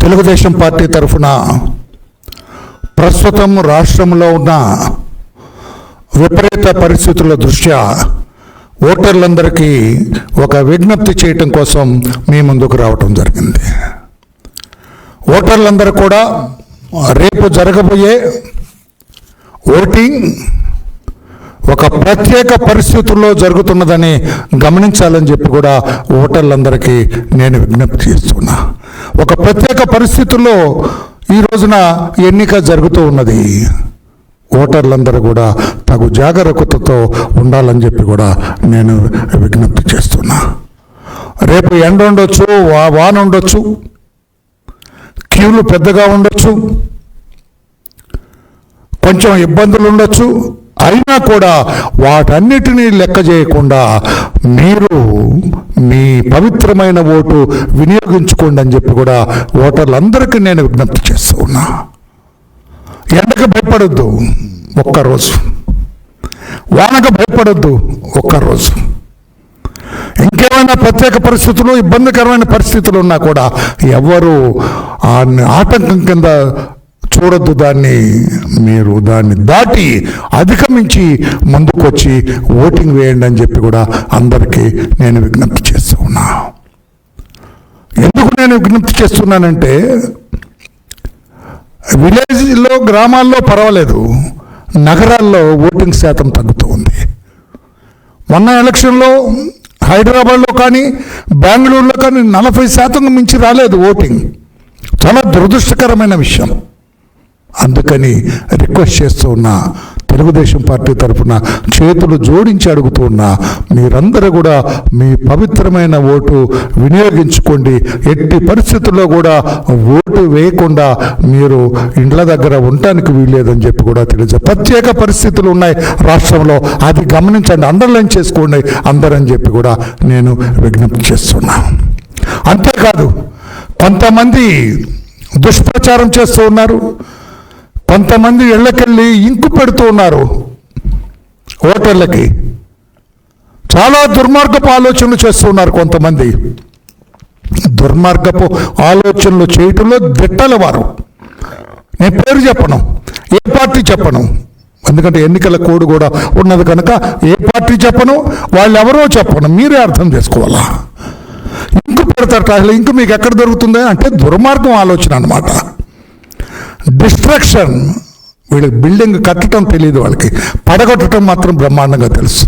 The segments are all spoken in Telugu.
తెలుగుదేశం పార్టీ తరఫున ప్రస్తుతం రాష్ట్రంలో ఉన్న విపరీత పరిస్థితుల దృష్ట్యా ఓటర్లందరికీ ఒక విజ్ఞప్తి చేయటం కోసం మీ ముందుకు రావటం జరిగింది. ఓటర్లందరూ కూడా రేపు జరగబోయే ఓటింగ్ ఒక ప్రత్యేక పరిస్థితుల్లో జరుగుతున్నదని గమనించాలని చెప్పి కూడా ఓటర్లందరికీ నేను విజ్ఞప్తి చేస్తున్నా. ఒక ప్రత్యేక పరిస్థితుల్లో ఈ రోజున ఎన్నిక జరుగుతూ ఉన్నది. ఓటర్లందరూ కూడా తగు జాగరూకతతో ఉండాలని చెప్పి కూడా నేను విజ్ఞప్తి చేస్తున్నా. రేపు ఎండ ఉండొచ్చు వా వాన ఉండొచ్చు క్యూలు పెద్దగా ఉండొచ్చు కొంచెం ఇబ్బందులు ఉండొచ్చు అయినా కూడా వాటన్నిటినీ లెక్క చేయకుండా మీరు మీ పవిత్రమైన ఓటు వినియోగించుకోండి అని చెప్పి కూడా ఓటర్లందరికీ నేను విజ్ఞప్తి చేస్తూ ఉన్నా. ఎండకు భయపడొద్దు ఒక్కరోజు. వానకు భయపడొద్దు ఒక్కరోజు. ఇంకేమైనా ప్రత్యేక పరిస్థితులు ఇబ్బందికరమైన పరిస్థితులు ఉన్నా కూడా ఎవరు ఆ ఆటంకం కింద చూడొద్దు దాన్ని మీరు దాన్ని దాటి అధిగమించి ముందుకొచ్చి ఓటింగ్ వేయండి అని చెప్పి కూడా అందరికీ నేను విజ్ఞప్తి చేస్తూ ఉన్నా. ఎందుకు నేను విజ్ఞప్తి చేస్తున్నానంటే విలేజ్లో గ్రామాల్లో పర్వాలేదు. నగరాల్లో ఓటింగ్ శాతం తగ్గుతూ ఉంది. మొన్న ఎలక్షన్లో హైదరాబాద్లో కానీ బెంగళూరులో కానీ నలభై శాతం మించి రాలేదు ఓటింగ్. చాలా దురదృష్టకరమైన విషయం. అందుకని రిక్వెస్ట్ చేస్తూ ఉన్నా తెలుగుదేశం పార్టీ తరఫున చేతులు జోడించి అడుగుతూ ఉన్నా మీరందరూ కూడా మీ పవిత్రమైన ఓటు వినియోగించుకోండి. ఎట్టి పరిస్థితుల్లో కూడా ఓటు వేయకుండా మీరు ఇండ్ల దగ్గర ఉండటానికి వీల్లేదని చెప్పి కూడా తెలియజే ప్రత్యేక పరిస్థితులు ఉన్నాయి రాష్ట్రంలో. అది గమనించండి అండర్లైన్ చేసుకోండి అందరని చెప్పి కూడా నేను విజ్ఞప్తి చేస్తున్నా. అంతేకాదు కొంతమంది దుష్ప్రచారం చేస్తూ ఉన్నారు. కొంతమంది ఇళ్ళకెళ్ళి ఇంకు పెడుతూ ఉన్నారు ఓటర్లకి. చాలా దుర్మార్గపు ఆలోచనలు చేస్తున్నారు కొంతమంది. దుర్మార్గపు ఆలోచనలు చేయటంలో దిట్టల వారు. నేను పేరు చెప్పను ఏ పార్టీ చెప్పను. ఎందుకంటే ఎన్నికల కోడ్ కూడా ఉన్నది కనుక ఏ పార్టీ చెప్పను వాళ్ళు ఎవరో చెప్పను. మీరే అర్థం చేసుకోవాలా? ఇంకు పెడతారట అసలు ఇంకు మీకు ఎక్కడ దొరుకుతుందా? అంటే దుర్మార్గం ఆలోచన అన్నమాట. డిస్ట్రక్షన్ వీళ్ళకి బిల్డింగ్ కట్టడం తెలియదు వాళ్ళకి. పడగొట్టడం మాత్రం బ్రహ్మాండంగా తెలుసు.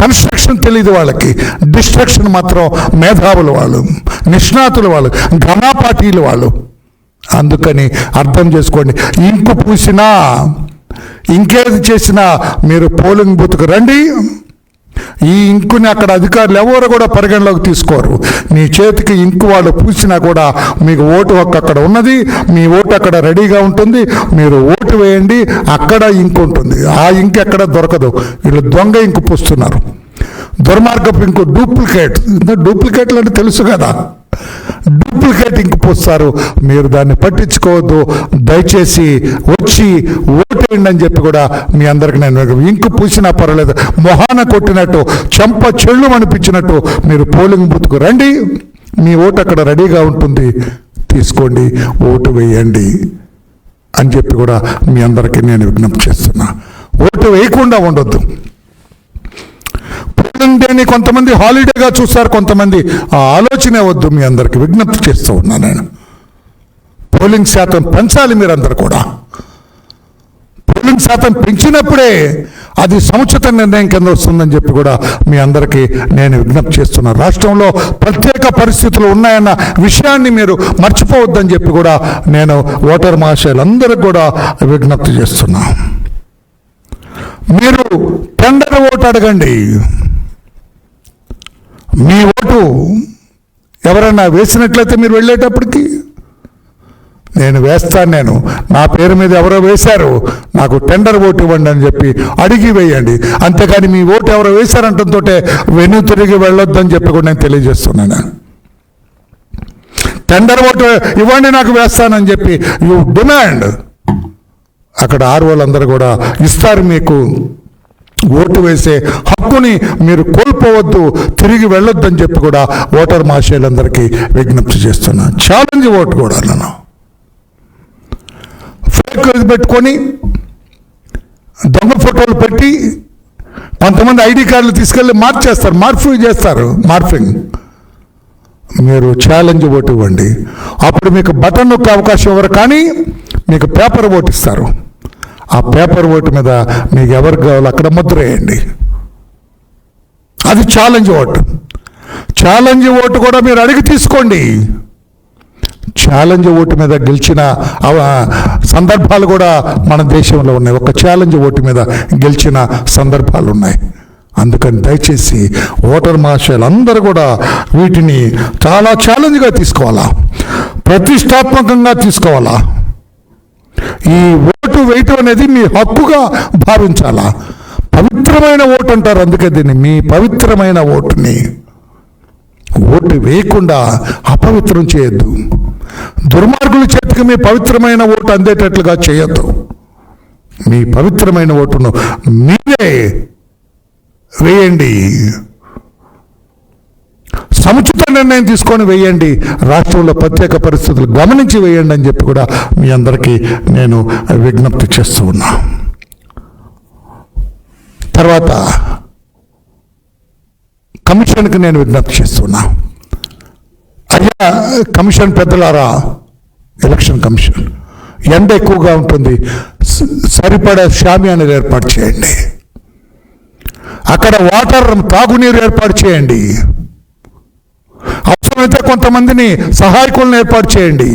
కన్స్ట్రక్షన్ తెలియదు వాళ్ళకి. డిస్ట్రక్షన్ మాత్రం మేధావులు వాళ్ళు నిష్ణాతులు వాళ్ళు ఘనాపాటీలు వాళ్ళు. అందుకని అర్థం చేసుకోండి. ఇంకు పూసినా ఇంకేది చేసినా మీరు పోలింగ్ బూత్కు రండి. ఈ ఇంకుని అక్కడ అధికారులు ఎవరు కూడా పరిగణలోకి తీసుకోరు. మీ చేతికి ఇంకు వాళ్ళు పూసినా కూడా మీకు ఓటు హక్కు అక్కడ ఉన్నది. మీ ఓటు అక్కడ రెడీగా ఉంటుంది. మీరు ఓటు వేయండి. అక్కడ ఇంకు ఉంటుంది. ఆ ఇంకు ఎక్కడ దొరకదు. వీళ్ళు దొంగ ఇంకు పూస్తున్నారు. దుర్మార్గపు ఇంకు డూప్లికేట్. డూప్లికేట్లు అంటే తెలుసు కదా. డూప్లికేట్ ఇంకు పోస్తారు. మీరు దాన్ని పట్టించుకోవద్దు. దయచేసి వచ్చి ఓటేయండి అని చెప్పి కూడా మీ అందరికి నేను ఇంకు పూసినా పర్వాలేదు. మొహాన కొట్టినట్టు చెంప చెళ్ళు అనిపించినట్టు మీరు పోలింగ్ బూత్కు రండి. మీ ఓటు అక్కడ రెడీగా ఉంటుంది. తీసుకోండి ఓటు వేయండి అని చెప్పి కూడా మీ అందరికీ నేను విజ్ఞప్తి చేస్తున్నా. ఓటు వేయకుండా ఉండొద్దు. పోలింగ్ డేని కొంతమంది హాలిడేగా చూస్తారు కొంతమంది ఆ ఆలోచనే వద్దు మీ అందరికి విజ్ఞప్తి చేస్తూ ఉన్నాను నేను. పోలింగ్ శాతం పెంచాలి మీరందరూ కూడా. పోలింగ్ శాతం పెంచినప్పుడే అది సముచిత నిర్ణయం కింద వస్తుందని చెప్పి కూడా మీ అందరికీ నేను విజ్ఞప్తి చేస్తున్నాను రాష్ట్రంలో ప్రత్యేక పరిస్థితులు ఉన్నాయన్న విషయాన్ని మీరు మర్చిపోవద్దని చెప్పి కూడా నేను ఓటర్ మహాశయులందరికీ కూడా విజ్ఞప్తి చేస్తున్నా. మీరు టెండర్ ఓటు అడగండి. మీ ఓటు ఎవరైనా వేసినట్లయితే మీరు వెళ్ళేటప్పటికి? నేను వేస్తాను నేను. నా పేరు మీద ఎవరో వేశారు నాకు టెండర్ ఓటు ఇవ్వండి అని చెప్పి అడిగి వేయండి. అంతేకాని మీ ఓటు ఎవరో వేశారంటంతో వెను తిరిగి వెళ్ళొద్దని చెప్పి కూడా నేను తెలియజేస్తున్నాను. టెండర్ ఓటు ఇవ్వండి నాకు వేస్తానని చెప్పి యు డిమాండ్. అక్కడ ఆరు వాళ్ళందరూ కూడా ఇస్తారు మీకు. ఓటు వేసే హక్కుని మీరు కోల్పోవద్దు తిరిగి వెళ్ళొద్దని చెప్పి కూడా ఓటర్ మహాశయులందరికీ విజ్ఞప్తి చేస్తున్నాను ఛాలెంజ్ ఓటు కూడా నన్ను ఫోటోలు పెట్టుకొని దొంగ ఫోటోలు పెట్టి కొంతమంది ఐడి కార్డులు తీసుకెళ్ళి మార్చేస్తారు మార్ఫింగ్ చేస్తారు మార్ఫింగ్. మీరు ఛాలెంజ్ ఓటు ఇవ్వండి. అప్పుడు మీకు బటన్ నొక్కే అవకాశం ఇవ్వరు కానీ మీకు పేపర్ ఓటు ఇస్తారు. ఆ పేపర్ ఓటు మీద మీకు ఎవరికి కావాలో అక్కడ ముద్ర వేయండి. అది ఛాలెంజ్ ఓటు. ఛాలెంజ్ ఓటు కూడా మీరు అడిగి తీసుకోండి. ఛాలెంజ్ ఓటు మీద గెలిచిన సందర్భాలు కూడా మన దేశంలో ఉన్నాయి. ఒక ఛాలెంజ్ ఓటు మీద గెలిచిన సందర్భాలు ఉన్నాయి. అందుకని దయచేసి ఓటర్ మహాశయులు అందరూ కూడా వీటిని చాలా ఛాలెంజ్గా తీసుకోవాలా. ప్రతిష్టాత్మకంగా తీసుకోవాలా. ఈ ఓటు వేయటం అనేది మీ హక్కుగా భావించాలా? పవిత్రమైన ఓటు అంటారు అందుకే దీన్ని మీ పవిత్రమైన ఓటుని. ఓటు వేయకుండా అపవిత్రం చేయొద్దు. దుర్మార్గుల చేతికి మీ పవిత్రమైన ఓటు అందేటట్లుగా చేయొద్దు. మీ పవిత్రమైన ఓటును మీరే వేయండి. సముచిత నిర్ణయం తీసుకొని వేయండి. రాష్ట్రంలో ప్రత్యేక పరిస్థితులు గమనించి వేయండి అని చెప్పి కూడా మీ అందరికీ నేను విజ్ఞప్తి చేస్తూ ఉన్నా. తర్వాత కమిషన్కి నేను విజ్ఞప్తి చేస్తున్నా అయ్యా కమిషన్ పెద్దలారా ఎలక్షన్ కమిషన్ ఎండ ఎక్కువగా ఉంటుంది. సరిపడే సరిపడా షామియానాలు ఏర్పాటు చేయండి. అక్కడ వాటర్ తాగునీరు ఏర్పాటు చేయండి. అవసరమైతే కొంతమందిని సహాయకులను ఏర్పాటు చేయండి.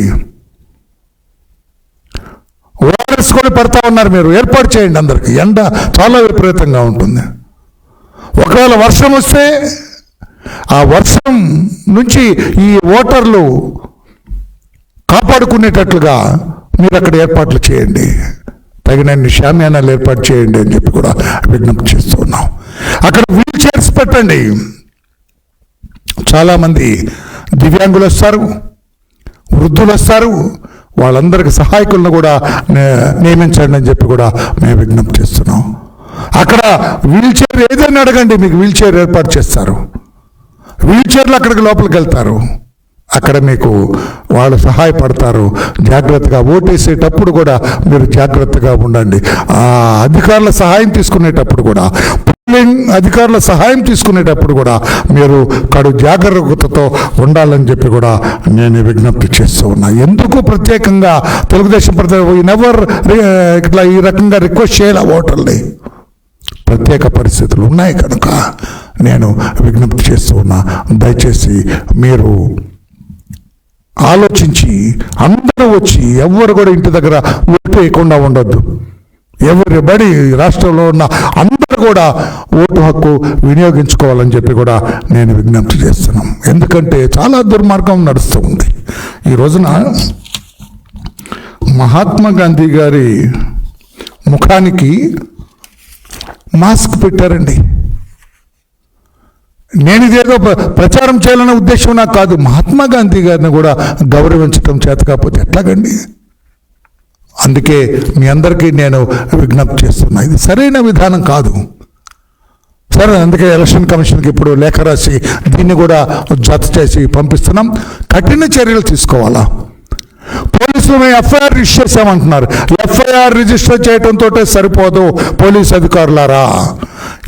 ఓఆర్ఎస్ కూడా పెడతా ఉన్నారు మీరు ఏర్పాటు చేయండి అందరికి. ఎండ చాలా విపరీతంగా ఉంటుంది. ఒకవేళ వర్షం వస్తే ఆ వర్షం నుంచి ఈ ఓటర్లు కాపాడుకునేటట్లుగా మీరు అక్కడ ఏర్పాట్లు చేయండి. తగినన్ని షామ్యానాలు ఏర్పాటు చేయండి అని చెప్పి కూడా విజ్ఞప్తి చేస్తున్నాం. అక్కడ వీల్ చైర్స్ పెట్టండి. చాలామంది దివ్యాంగులు వస్తారు వృద్ధులు వస్తారు వాళ్ళందరికి సహాయకులను కూడా నియమించండి అని చెప్పి కూడా మేము విజ్ఞప్తి చేస్తున్నాం. అక్కడ వీల్ చైర్ ఏదైనా అడగండి మీకు వీల్ చైర్ ఏర్పాటు చేస్తారు. వీల్ చైర్లు అక్కడికి లోపలికి వెళ్తారు. అక్కడ మీకు వాళ్ళు సహాయపడతారు. జాగ్రత్తగా ఓటేసేటప్పుడు కూడా మీరు జాగ్రత్తగా ఉండండి. ఆ అధికారుల సహాయం తీసుకునేటప్పుడు కూడా పోలింగ్ అధికారుల సహాయం తీసుకునేటప్పుడు కూడా మీరు కడు జాగ్రత్తతో ఉండాలని చెప్పి కూడా నేను విజ్ఞప్తి చేస్తూ ఉన్నా. ఎందుకు ప్రత్యేకంగా తెలుగుదేశం ప్రతి నెవర్ eh, ఇట్లా ఈ రకంగా రిక్వెస్ట్ చేయాలి ఓటర్ని ప్రత్యేక పరిస్థితులు ఉన్నాయి కనుక నేను విజ్ఞప్తి చేస్తూ ఉన్నా. దయచేసి మీరు ఆలోచించి అందరూ వచ్చి ఎవరు కూడా ఇంటి దగ్గర ఓటు వేయకుండా ఉండొద్దు. ఎవరిబడి రాష్ట్రంలో ఉన్న అందరూ కూడా ఓటు హక్కు వినియోగించుకోవాలని చెప్పి కూడా నేను విజ్ఞప్తి చేస్తున్నాం ఎందుకంటే చాలా దుర్మార్గం నడుస్తూ ఉంది. ఈ రోజున మహాత్మా గాంధీ గారి ముఖానికి మాస్క్ పెట్టారండి. నేను ఇదేదో ప్ర- ప్రచారం చేయాలనే ఉద్దేశం నాకు కాదు. మహాత్మా గాంధీ గారిని కూడా గౌరవించడం చేత కాకపోతే ఎట్లాగండి? అందుకే మీ అందరికీ నేను విజ్ఞప్తి చేస్తున్నా. ఇది సరైన విధానం కాదు. సరే అందుకే ఎలక్షన్ కమిషన్కి ఇప్పుడు లేఖ రాసి దీన్ని కూడా జత చేసి పంపిస్తున్నాం. కఠిన చర్యలు తీసుకోవాలా? పోలీసులు మేము ఎఫ్ఐఆర్ రిజిస్టర్ చేసామంటున్నారు ఎఫ్ఐఆర్ రిజిస్టర్ చేయడంతో సరిపోదు పోలీస్ అధికారులారా.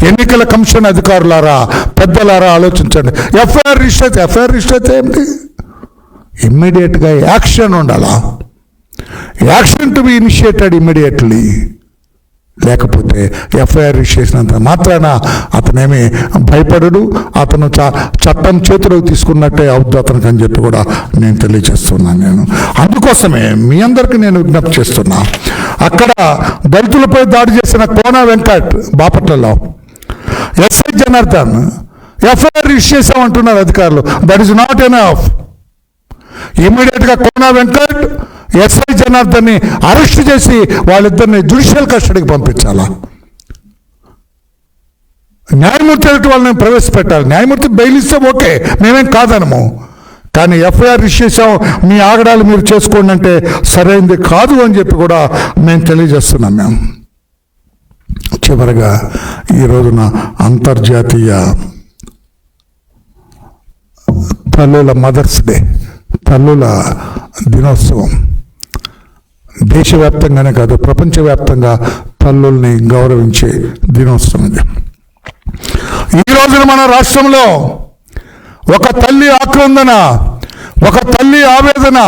ఎన్నికల కమిషన్ అధికారులారా పెద్దలారా ఆలోచించండి. ఎఫ్ఐఆర్ రిజిస్టర్ ఎఫ్ఐఆర్ రిజిస్టర్ అయితే ఇమ్మీడియట్గా యాక్షన్ ఉండాలా? Action to be initiated immediately లేకపోతే ఎఫ్ఐఆర్ చేసినంత మాత్రాన అతనేమి భయపడడు. అతను చ- చట్టం చేతిలోకి తీసుకున్నట్టే అవుద్దు అతనికి అని చెప్పి కూడా నేను తెలియజేస్తున్నాను నేను. అందుకోసమే మీ అందరికీ నేను విజ్ఞప్తి చేస్తున్నా. అక్కడ దళితులపై దాడి చేసిన కోన వెంకట్ బాపట్లలో ఎస్ఐ జనార్దన్ ఎఫ్ఐఆర్ రిజిస్టర్ చేసామంటున్నారు అధికారులు. That is not enough ఇమీడియట్గా కోనా వెంకట్ ఎస్ఐ జనార్దన్ని అరెస్ట్ చేసి వాళ్ళిద్దరిని జ్యుడిషియల్ కస్టడీకి పంపించాలా? న్యాయమూర్తి ఎదుటి వాళ్ళని ప్రవేశపెట్టాలి. న్యాయమూర్తి బెయిల్ ఇస్తే ఓకే మేమేం కాదనము. కానీ ఎఫ్ఐఆర్ చేసాం మీ ఆగడాలు మీరు చేసుకోండి అంటే సరైంది కాదు అని చెప్పి కూడా మేము తెలియజేస్తున్నాం మేము. చివరగా ఈ రోజున అంతర్జాతీయ తల్లుల మదర్స్ డే తల్లుల దినోత్సవం. దేశవ్యాప్తంగానే కాదు ప్రపంచవ్యాప్తంగా తల్లుల్ని గౌరవించే దినోత్సవం ఇది. ఈ రోజున మన రాష్ట్రంలో ఒక తల్లి ఆక్రందన ఒక తల్లి ఆవేదన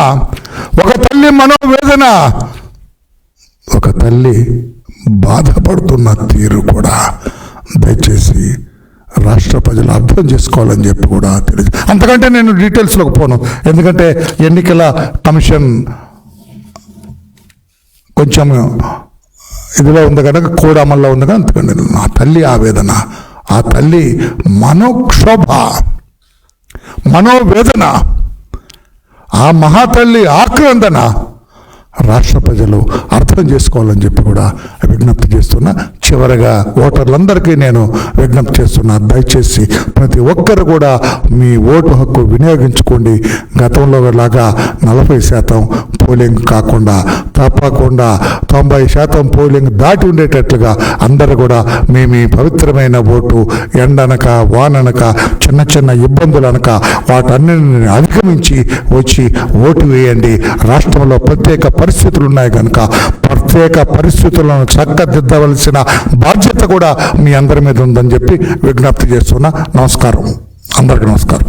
ఒక తల్లి మనోవేదన ఒక తల్లి బాధపడుతున్న తీరు కూడా దయచేసి రాష్ట్ర ప్రజలు అర్థం చేసుకోవాలని చెప్పి కూడా తెలియదు అంతకంటే నేను డీటెయిల్స్లోకి పోను. ఎందుకంటే ఎన్నికల కమిషన్ కొంచెం ఇదిలో ఉంది కనుక కూడమల్లో ఉంది కనుక నా తల్లి ఆవేదన ఆ తల్లి మనోక్షోభ మనోవేదన ఆ మహాతల్లి ఆక్రందన. రాష్ట్ర ప్రజలు అర్థం చేసుకోవాలని చెప్పి కూడా విజ్ఞప్తి చేస్తున్నా. చివరగా ఓటర్లందరికీ నేను విజ్ఞప్తి చేస్తున్నా. దయచేసి ప్రతి ఒక్కరు కూడా మీ ఓటు హక్కు వినియోగించుకోండి. గతంలో లాగా నలభై శాతం పోలింగ్ కాకుండా తప్పకుండా తొంభై శాతం పోలింగ్ దాటి ఉండేటట్లుగా అందరూ కూడా మీ మీ పవిత్రమైన ఓటు ఎండనక వాననక చిన్న చిన్న ఇబ్బందులు అనక వాటన్నిటిని అధిగమించి వచ్చి ఓటు వేయండి. రాష్ట్రంలో ప్రత్యేక పరిస్థితులు ఉన్నాయి కనుక ప్రత్యేక పరిస్థితులను చక్కదిద్దవలసిన బాధ్యత కూడా మీ అందరి మీద ఉందని చెప్పి విజ్ఞప్తి చేస్తున్నా. నమస్కారం. అందరికీ నమస్కారం.